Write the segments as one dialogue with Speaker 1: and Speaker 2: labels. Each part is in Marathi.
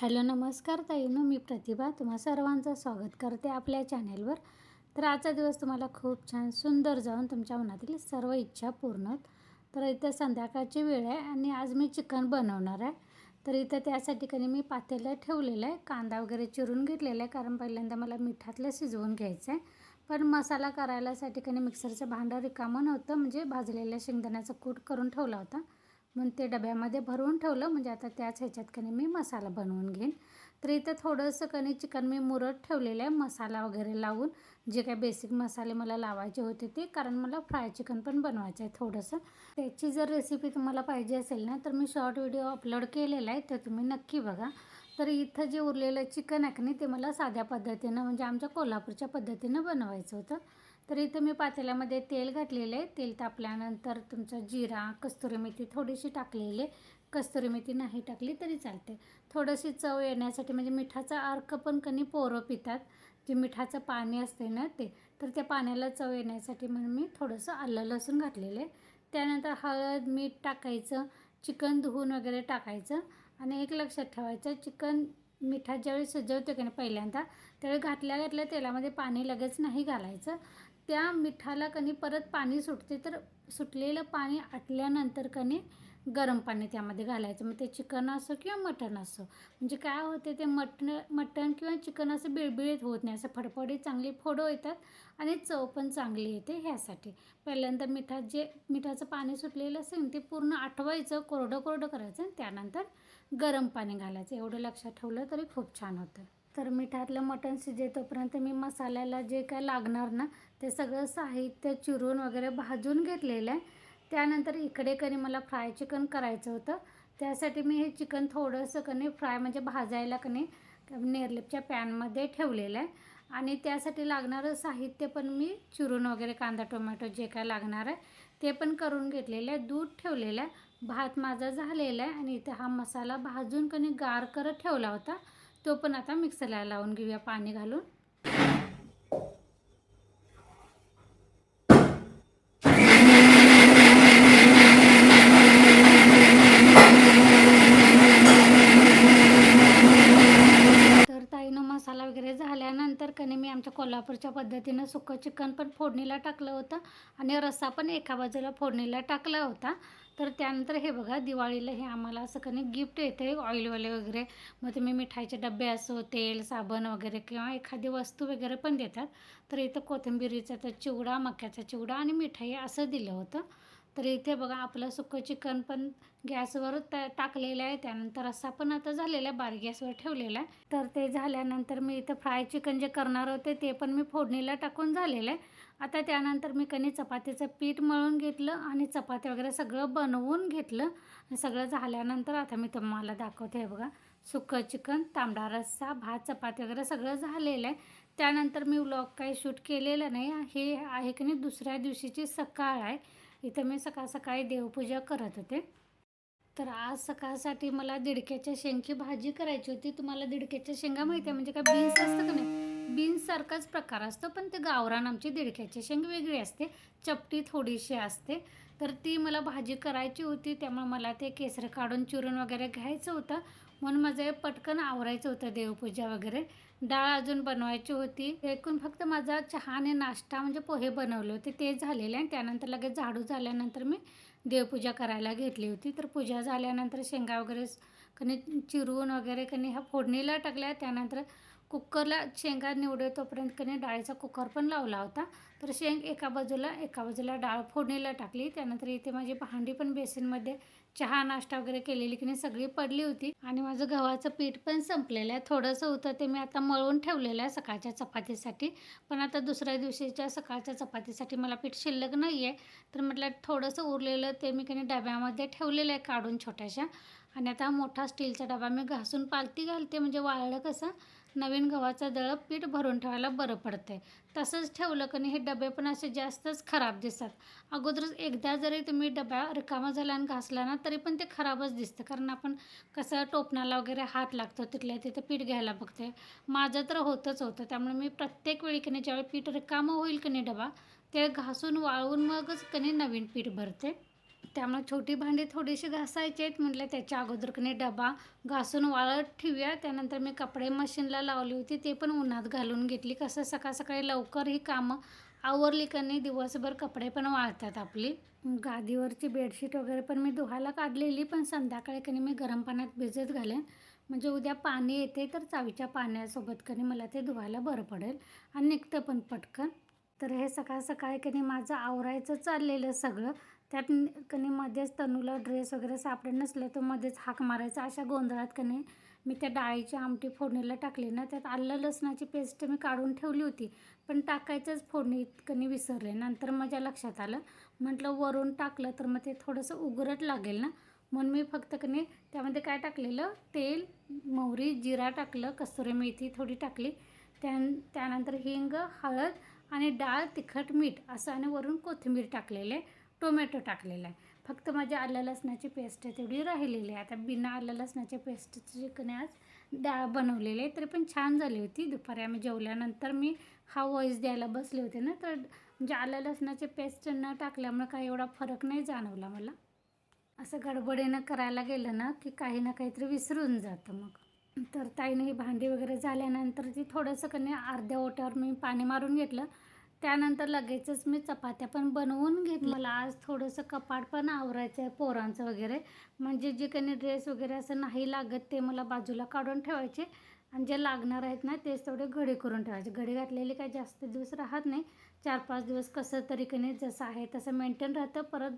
Speaker 1: हॅलो नमस्कार ताईनो मी प्रतिभा. तुम्हा सर्वांचं स्वागत करते आपल्या चॅनेलवर. तर आजचा दिवस तुम्हाला खूप छान सुंदर जाऊन तुमच्या मनातील सर्व इच्छा पूर्ण तर इथं संध्याकाळची वेळ आहे आणि आज मी चिकन बनवणार आहे. तर इथं त्यासाठी कधी मी पातेलं ठेवलेलं आहे. कांदा वगैरे चिरून घेतलेला आहे कारण पहिल्यांदा मला मिठातलं शिजवून घ्यायचं आहे. पण मसाला करायलासाठी कधी मिक्सरचं भांडं रिकामं नव्हतं. म्हणजे भाजलेल्या शेंगदाण्याचा कूट करून ठेवला होता. मग ते डब्यामध्ये भरून ठेवलं. म्हणजे आता त्याच ह्याच्यात कणी मी मसाला बनवून घेईन. तर इथं थोडंसं कणी चिकन मी मुरत ठेवलेलं आहे. मसाला वगैरे लावून जे काय बेसिक मसाले मला लावायचे होते ते. कारण मला फ्राय चिकन पण बनवायचं आहे थोडंसं. त्याची जर रेसिपी तुम्हाला पाहिजे असेल ना तर मी शॉर्ट व्हिडिओ अपलोड केलेला आहे. तर तुम्ही नक्की बघा. तर इथं जे उरलेलं चिकन आहे की नाही ते मला साध्या पद्धतीनं म्हणजे आमच्या कोल्हापूरच्या पद्धतीनं बनवायचं होतं. तर इथं मी पातेल्यामध्ये तेल घातलेलं आहे. तेल तापल्यानंतर तुमचा जिरा कस्तुरी मेथी थोडीशी टाकलेली आहे. कस्तुरी मेथी नाही टाकली तरी चालते. थोडीशी चव येण्यासाठी म्हणजे मिठाचा अर्क पण कणी पोरं पितात. जे मिठाचं पाणी असते ना ते तर त्या पाण्याला चव येण्यासाठी म्हणून मी थोडंसं आलं लसूण घातलेलं आहे. त्यानंतर हळद मीठ टाकायचं चिकन धुवून वगैरे टाकायचं आणि एक लक्षात ठेवायचं चिकन मिठात ज्यावेळी सजवतो की नाही पहिल्यांदा त्यावेळी घातल्या घातल्या तेलामध्ये पाणी लगेच नाही घालायचं. त्या मिठाला कणी परत पाणी सुटते तर सुटलेलं पाणी आटल्यानंतर कणी गरम पाणी त्यामध्ये घालायचं. मग ते चिकन असो किंवा मटण असो. म्हणजे काय होते ते मटण मटण किंवा चिकन असं बिळबिळीत होत नाही. असं फडफडी चांगली फोडो येतात आणि चव पण चांगली येते ह्यासाठी. पहिल्यांदा मिठात जे मिठाचं पाणी सुटलेलं असेल ते पूर्ण आठवायचं कोरडं कोरडं करायचं आणि त्यानंतर गरम पाणी घालायचं. एवढं लक्षात ठेवलं तरी खूप छान होतं. तर मिठातलं मटण शिजेतोपर्यंत मी मसाल्याला जे काय लागणार ना ते सगळं साहित्य चिरून वगैरे भाजून घेतलेलं आहे. त्यानंतर इकडे कधी मला फ्राय चिकन करायचं होतं. त्यासाठी मी हे चिकन थोडंसं कणी फ्राय म्हणजे भाजायला कणी नेरलिपच्या पॅनमध्ये ठेवलेलं आहे. आणि त्यासाठी लागणारं साहित्य पण मी चिरून वगैरे कांदा टोमॅटो जे काय लागणार आहे ते पण करून घेतलेलं आहे. दूध ठेवलेलं आहे. भात माझा झालेला आहे आणि इथे हा मसाला भाजून कणी गार करत ठेवला होता. तो पण आता मिक्सरला लावून घेऊया पाणी घालून. तर ताईनं मसाला वगैरे झाल्यानंतर कनी मी आमच्या कोल्हापूरच्या पद्धतीनं सुकं चिकन पण फोडणीला टाकलं होतं आणि रस्सा पण एका बाजूला फोडणीला टाकला होता. तर त्यानंतर हे बघा दिवाळीला हे आम्हाला असं कनी गिफ्ट येते ऑइलवाले वगैरे. मग तुम्ही मिठाईचे डबे असो तेल साबण वगैरे किंवा एखादी वस्तू वगैरे पण देतात. तर इथं कोथिंबिरीचा तर चिवडा मक्याचा चिवडा आणि मिठाई असं दिलं होतं. तर इथे बघा आपलं सुकं चिकन पण गॅसवर टाकलेलं आहे. त्यानंतर रस्सा पण आता झालेला आहे बारीक गॅसवर ठेवलेला आहे. तर ते झाल्यानंतर मी इथं फ्राय चिकन जे करणार होते ते पण मी फोडणीला टाकून झालेलं आहे. आता त्यानंतर मी कणी चपातीचं पीठ मळून घेतलं आणि चपाती वगैरे सगळं बनवून घेतलं. सगळं झाल्यानंतर आता मी तुम्हाला दाखवते बघा सुकं चिकन तांबडा रस्सा भात चपाती वगैरे सगळं झालेलं आहे. त्यानंतर मी व्लॉग काही शूट केलेलं नाही हे आहे की नाही दुसऱ्या दिवशीची सकाळ आहे. इथं मी सकाळ सकाळी देवपूजा करत होते. तर आज सकाळसाठी मला दिडक्याच्या शेंगची भाजी करायची होती. तुम्हाला दिडक्याच्या शेंगा माहिती आहे म्हणजे काय बीन्स असतं का नाही? बीन्ससारखाच प्रकार असतो पण ते गावरान आमची दिडक्याची शेंग वेगळी असते. चपटी थोडीशी असते. तर ती मला भाजी करायची होती त्यामुळे मला ते केसर काढून चिरून वगैरे घ्यायचं होतं. म्हणून माझं पटकन आवरायचं होतं देवपूजा वगैरे. डाळ अजून बनवायची होती. एकूण फक्त माझा चहा आणि नाश्ता म्हणजे पोहे बनवले होते. ते झालेले आणि त्यानंतर लगेच झाडू झाल्यानंतर मी देवपूजा करायला घेतली होती. तर पूजा झाल्यानंतर शेंगा वगैरे कणी चिरून वगैरे कणी ह्या फोडणीला टाकल्या. त्यानंतर कुकरला शेंगा निवडे तोपर्यंत कने डाळीचा कुकर पण लावला होता. तर शेंग एका बाजूला एका बाजूला डाळ फोडणीला टाकली. त्यानंतर इथे माझी भांडी पण बेसिनमध्ये चहा नाश्ता वगैरे केलेली की नाही सगळी पडली होती. आणि माझं गव्हाचं पीठ पण संपलेलं आहे. थोडंसं होतं ते मी आता मळून ठेवलेलं आहे सकाळच्या चपातीसाठी. पण आता दुसऱ्या दिवशीच्या सकाळच्या चपातीसाठी मला पीठ शिल्लक नाही आहे. तर म्हटलं थोडंसं उरलेलं ते मी काही डब्यामध्ये ठेवलेलं आहे काढून छोट्याशा. आणि आता मोठा स्टीलचा डबा मी घासून पालती घालते. म्हणजे वाळलं कसं? नवीन गव्हाचं दळप पीठ भरून ठेवायला बरं पडतं आहे तसंच ठेवलं की नाही हे डबे पण असे जास्तच खराब दिसतात. अगोदरच एकदा जरी तुम्ही डबा रिकामा झाला आणि घासला ना तरी पण ते खराबच दिसतं. कारण आपण कसं टोपणाला वगैरे हात लागतो तिथल्या तिथं पीठ घ्यायला बघते. माझं तर होतंच होतं. त्यामुळे मी प्रत्येक वेळी की ज्यावेळी पीठ रिकामं होईल की नाही डबा ते घासून वाळवून मगच कनी नवीन पीठ भरते. त्यामुळे छोटी भांडी थोडीशी घासायची आहेत. म्हटलं त्याच्या अगोदर कणी डबा घासून वाळत ठेवूया. त्यानंतर मी कपडे मशीनला लावली होती. ते पण उन्हात घालून घेतली. कसं सकाळ सकाळी लवकर ही कामं आवरली का नाही दिवसभर कपडे पण वाळतात आपली. गादीवरची बेडशीट वगैरे पण मी धुवायला काढलेली. पण संध्याकाळी कनी मी गरम पाण्यात भिजत घालेन. म्हणजे उद्या पाणी येते तर चावीच्या पाण्यासोबत कनी मला ते धुवायला बरं पडेल. आणि निघतं पण पटकन. तर हे सकाळ सकाळी कधी माझं आवरायचं चाललेलं सगळं. त्यात कने मध्येच तनूला ड्रेस वगैरे सापडत नसलं तर मध्येच हाक मारायचा अशा गोंधळात कने मी त्या डाळीची आमटी फोडणीला टाकली ना त्यात आलं लसणाची पेस्ट मी काढून ठेवली होती. पण टाकायचंच फोडणीत कधी विसरले. नंतर माझ्या लक्षात आलं. म्हटलं वरून टाकलं तर मग ते थोडंसं उगरट लागेल ना. म्हणून मी फक्त कने त्यामध्ये काय टाकलेलं? तेल मोहरी जिरा टाकलं कस्तुरी मेथी थोडी टाकली. त्या त्यानंतर हिंग हळद आणि डाळ तिखट मीठ असं आणि वरून कोथिंबीर टाकलेले. आहे टोमॅटो टाकलेला आहे. फक्त माझ्या आलं लसणाची पेस्ट तेवढी राहिलेली आहे. आता बिना आलं लसणाच्या पेस्टची कणी आज डाळ बनवलेली आहे. तरी पण छान झाली होती. दुपारी आम्ही जेवल्यानंतर मी हा वॉईस द्यायला बसले होते ना. तर म्हणजे आलं लसणाचे पेस्ट न टाकल्यामुळे काही एवढा फरक नाही जाणवला मला. असं गडबडीनं करायला गेलं ना की काही ना काहीतरी विसरून जातं मग. तर ताईने ही भांडी वगैरे झाल्यानंतर ती थोडंसं कधी अर्ध्या ओट्यावर मी पाणी मारून घेतलं. त्यानंतर लगेचच मी चपात्या पण बनवून घेतलं मला आज थोडंसं कपाट पण आवरायचं आहे पोरांचं वगैरे. म्हणजे जे काही ड्रेस वगैरे असं नाही लागत ते मला बाजूला काढून ठेवायचे. आणि जे लागणार आहेत ना तेच तेवढे घडी करून ठेवायचे. घडी घातलेली काही जास्त दिवस राहत नाही. चार पाच दिवस कसं तरी कधी जसं आहे तसं मेंटेन राहतं. परत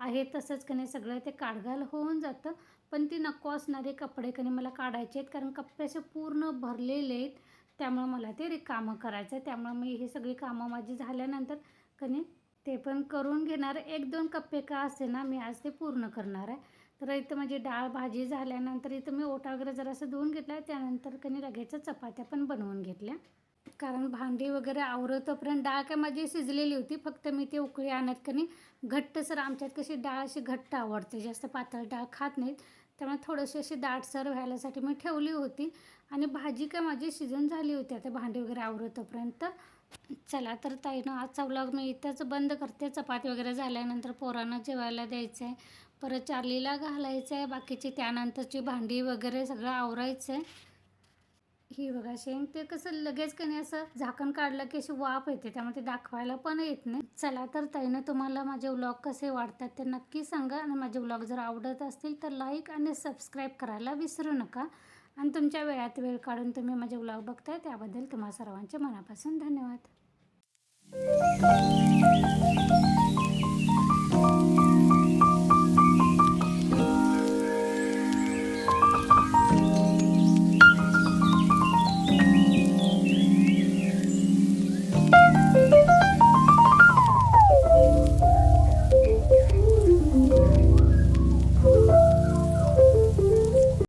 Speaker 1: आहे तसंच कने सगळं ते काढघाल होऊन जातं. पण ती नको असणारे कपडे कने मला काढायचे आहेत. कारण कप्पे असे पूर्ण भरलेले आहेत. त्यामुळं मला ते रिकामं करायचं आहे त्यामुळं मी ही सगळी कामं माझी झाल्यानंतर कधी ते पण करून घेणार. एक दोन कप्पे का असते ना मी आज ते पूर्ण करणार आहे. तर इथं माझी डाळ भाजी झाल्यानंतर इथं मी ओटा वगैरे जरासं धुवून घेतला त्यानंतर कधी लगेच चपात्या पण बनवून घेतल्या. कारण भांडी वगैरे आवरतोपर्यंत डाळ काय माझी शिजलेली होती. फक्त मी ते उकळी आणत कनी घट्ट सर आमच्यात कशी डाळ अशी घट्ट आवडते. जास्त पातळ डाळ खात नाहीत. त्यामुळे थोडीशी अशी दाटसर व्हायलासाठी मी ठेवली होती. आणि भाजी काय माझी शिजून झाली होती. आता भांडी वगैरे आवरतोपर्यंत. चला तर ताईनं आजचा व्लॉग मी इथंच बंद करते. चपाती वगैरे झाल्यानंतर पोरांना जेवायला द्यायचं आहे परत चार्लीला घालायचं आहे बाकीची त्यानंतरची भांडी वगैरे सगळं आवरायचं आहे ही बघा शेंग ते कसं लगेच कणी असं झाकण काढलं की अशी वाफ येते त्यामुळे ते दाखवायला पण येत नाही. चला तर ताईनं तुम्हाला माझे व्लॉग कसे वाटतात ते नक्की सांगा. आणि माझे व्लॉग जर आवडत असतील तर लाईक आणि सबस्क्राईब करायला विसरू नका. आणि तुमच्या वेळात वेळ काढून तुम्ही माझे व्लॉग बघताय त्याबद्दल तुम्हा सर्वांचे मनापासून धन्यवाद.